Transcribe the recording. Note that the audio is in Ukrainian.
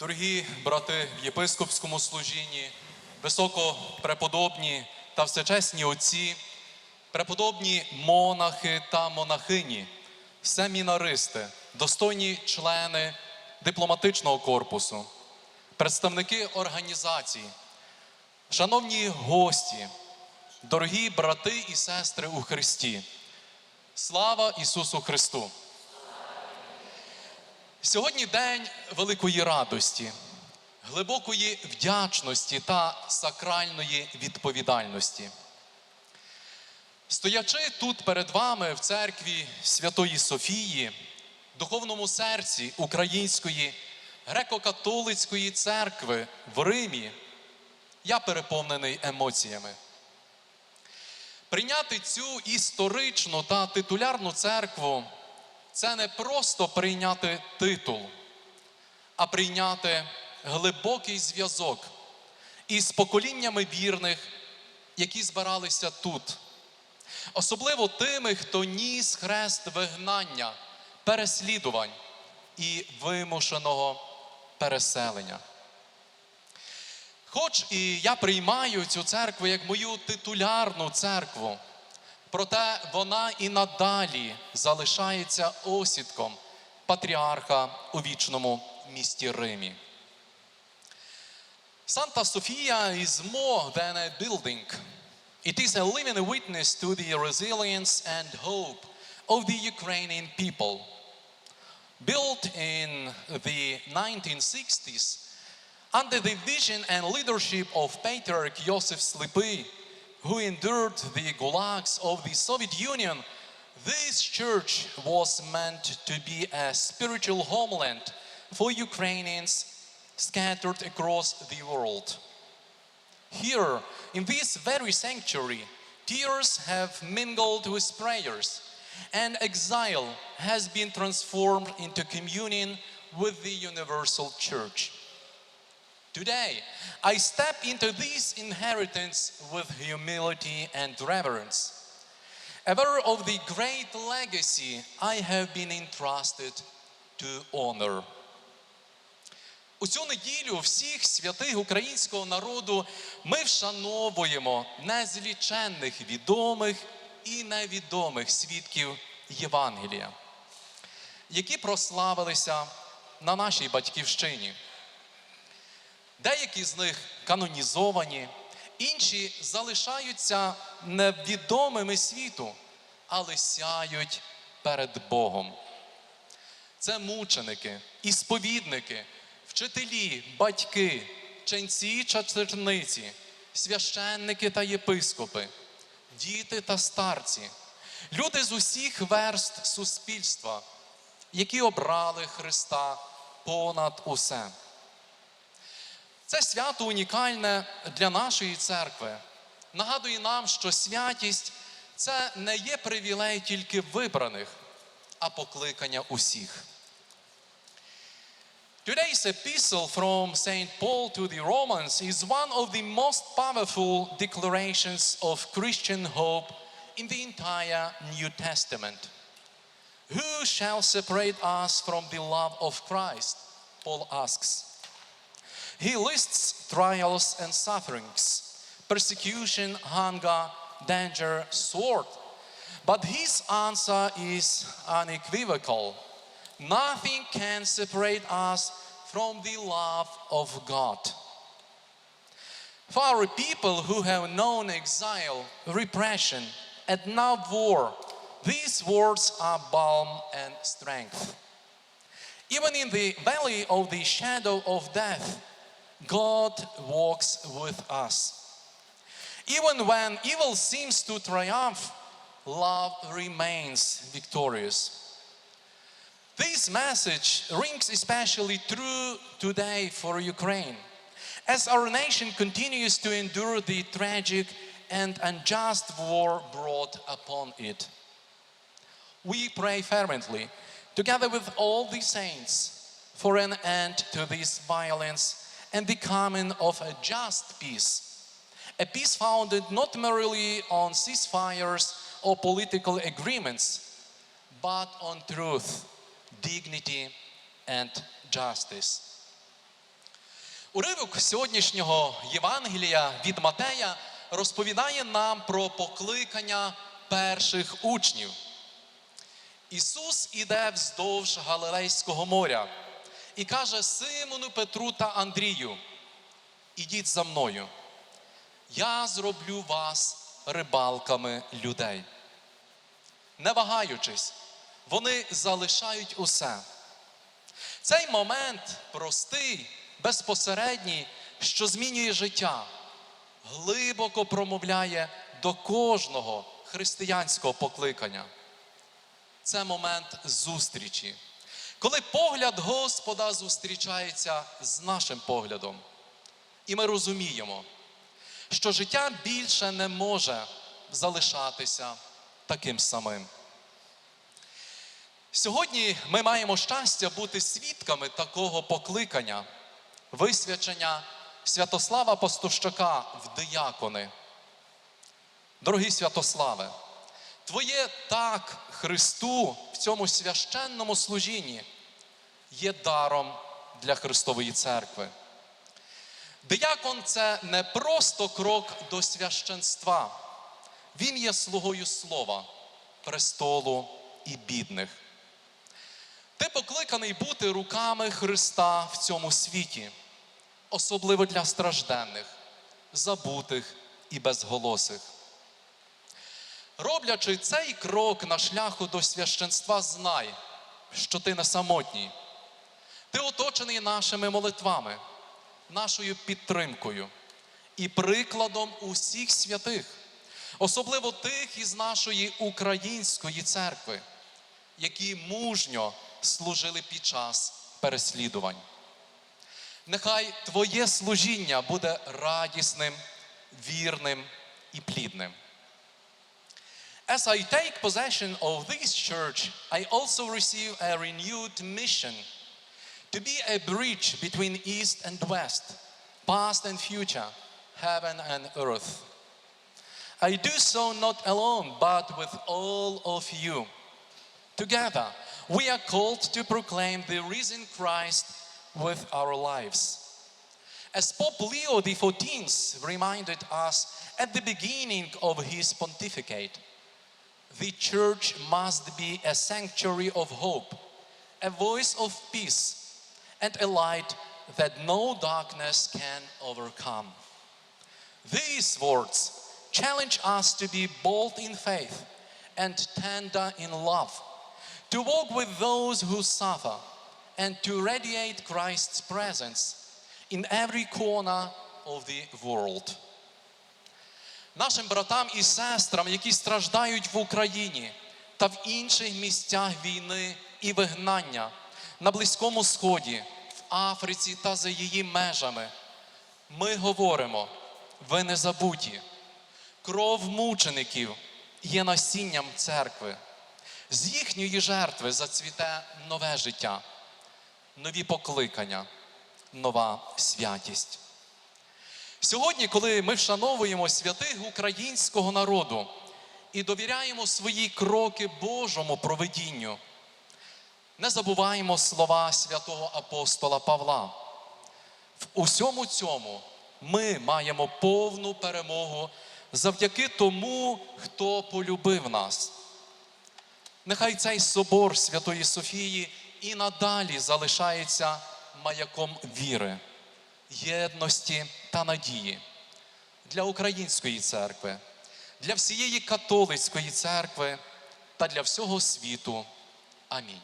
Дорогі брати в єпископському служінні, високопреподобні та всечесні отці, преподобні монахи та монахині, семінаристи, достойні члени дипломатичного корпусу, представники організацій, шановні гості, дорогі брати і сестри у Христі. Слава Ісусу Христу! Сьогодні день великої радості, глибокої вдячності та сакральної відповідальності. Стоячи тут перед вами в церкві Святої Софії, духовному серці Української греко-католицької церкви в Римі, я переповнений емоціями. Прийняти цю історичну та титулярну церкву це не просто прийняти титул, а прийняти глибокий зв'язок із поколіннями вірних, які збиралися тут. Особливо тими, хто ніс хрест вигнання, переслідувань і вимушеного переселення. Хоч і я приймаю цю церкву як мою титулярну церкву, проте вона і надалі залишається осідком патріарха у вічному місті Римі. Santa Sofia is more than a building. It is a living witness to the resilience and hope of the Ukrainian people. Built in the 1960s, under the vision and leadership of Patriarch Joseph Slipy, who endured the gulags of the Soviet Union, this church was meant to be a spiritual homeland for Ukrainians scattered across the world. Here, in this very sanctuary, tears have mingled with prayers, and exile has been transformed into communion with the universal church. Today, I step into this inheritance with humility and reverence, aware of the great legacy I have been entrusted to honor. У цю неділю всіх святих українського народу ми вшановуємо незліченних відомих і невідомих свідків Євангелія, які прославилися на нашій батьківщині. Деякі з них канонізовані, інші залишаються невідомими світу, але сяють перед Богом. Це мученики, ісповідники, вчителі, батьки, ченці та черниці, священники та єпископи, діти та старці, люди з усіх верст суспільства, які обрали Христа понад усе. Це свято унікальне для нашої церкви. Нагадує нам, що святість це не є привілей тільки вибраних, а покликання усіх. Today's epistle from St. Paul to the Romans is one of the most powerful declarations of Christian hope in the entire New Testament. Who shall separate us from the love of Christ? Paul asks. He lists trials and sufferings, persecution, hunger, danger, sword. But his answer is unequivocal. Nothing can separate us from the love of God. For our people who have known exile, repression, and now war, these words are balm and strength. Even in the valley of the shadow of death, God walks with us. Even when evil seems to triumph, love remains victorious. This message rings especially true today for Ukraine, as our nation continues to endure the tragic and unjust war brought upon it. We pray fervently, together with all the saints, for an end to this violence and the coming of a just peace. A peace founded not merely on ceasefires or political agreements, but on truth, dignity, and justice. Уривок сьогоднішнього Євангелія від Матея розповідає нам про покликання перших учнів. Ісус іде вздовж Галилейського моря і каже Симону Петру та Андрію: Ідіть за мною, я зроблю вас рибалками людей. Не вагаючись, вони залишають усе. Цей момент простий, безпосередній, що змінює життя, глибоко промовляє до кожного християнського покликання. Це момент зустрічі, коли погляд Господа зустрічається з нашим поглядом. І ми розуміємо, що життя більше не може залишатися таким самим. Сьогодні ми маємо щастя бути свідками такого покликання, висвячення Святослава Пастущака в диякони. Дорогі Святославе, Твоє так Христу в цьому священному служінні є даром для Христової церкви. Диякон це не просто крок до священства, він є слугою слова, престолу і бідних. Ти покликаний бути руками Христа в цьому світі, особливо для стражденних, забутих і безголосих. Роблячи цей крок на шляху до священства, знай, що ти не самотній. Ти оточений нашими молитвами, нашою підтримкою і прикладом усіх святих, особливо тих із нашої української церкви, які мужньо служили під час переслідувань. Нехай Твоє служіння буде радісним, вірним і плідним. As I take possession of this church, I also receive a renewed mission to be a bridge between East and West, past and future, heaven and earth. I do so not alone, but with all of you. Together, we are called to proclaim the risen Christ with our lives. As Pope Leo XIV reminded us at the beginning of his pontificate, the church must be a sanctuary of hope, a voice of peace, and a light that no darkness can overcome. These words challenge us to be bold in faith and tender in love, to walk with those who suffer, and to radiate Christ's presence in every corner of the world. Нашим братам і сестрам, які страждають в Україні та в інших місцях війни і вигнання на Близькому Сході, в Африці та за її межами, ми говоримо: ви не забуті. Кров мучеників є насінням церкви. З їхньої жертви зацвіте нове життя, нові покликання, нова святість. Сьогодні, коли ми вшановуємо святих українського народу і довіряємо свої кроки Божому проведінню, не забуваємо слова святого апостола Павла. В усьому цьому ми маємо повну перемогу завдяки тому, хто полюбив нас. Нехай цей собор Святої Софії і надалі залишається маяком віри, єдності та надії для української церкви, для всієї католицької церкви та для всього світу. Амінь.